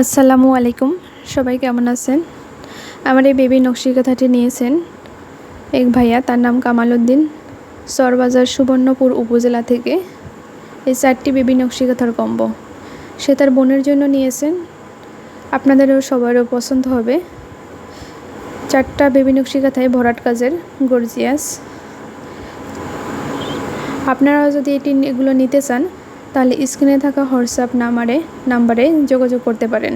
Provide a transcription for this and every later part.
আসসালামু আলাইকুম। সবাই কেমন আছেন? আমার এই বেবি নকশি কথাটি নিয়েছেন এক ভাইয়া, তার নাম কামাল উদ্দিন সরবাজার সুবর্ণপুর উপজেলা থেকে এই চারটি বেবি নকশি কথার কম্ব। সে তার বোনের জন্য নিয়েছেন। আপনাদেরও সবারও পছন্দ হবে। চারটা বেবি নকশি কথায় ভরাট কাজের গর্জিয়াস। আপনারা যদি এটি এগুলো নিতে চান তাহলে স্ক্রিনে থাকা হোয়াটসঅ্যাপ নাম্বারে নাম্বারে যোগাযোগ করতে পারেন।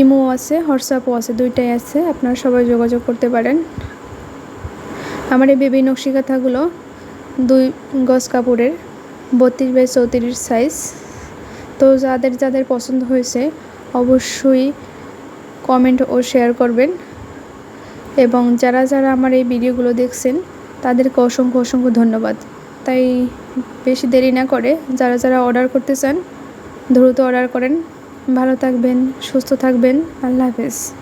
ইমো আছে, হোয়াটসঅ্যাপও আছে, দুইটাই আছে, আপনারা সবাই যোগাযোগ করতে পারেন। আমার এই বেবি নকশি কাঁথাগুলো দুই গজ কাপড়ের, বত্রিশ বাই চৌত্রিশ সাইজ তো যাদের যাদের পছন্দ হয়েছে, অবশ্যই কমেন্ট ও শেয়ার করবেন। এবং যারা যারা আমার এই ভিডিওগুলো দেখছেন, তাদেরকে অসংখ্য অসংখ্য ধন্যবাদ। তাই বেশি দেরি না করে যারা যারা অর্ডার করতে চান, দ্রুত অর্ডার করেন। ভালো থাকবেন, সুস্থ থাকবেন। আল্লাহ হাফেজ।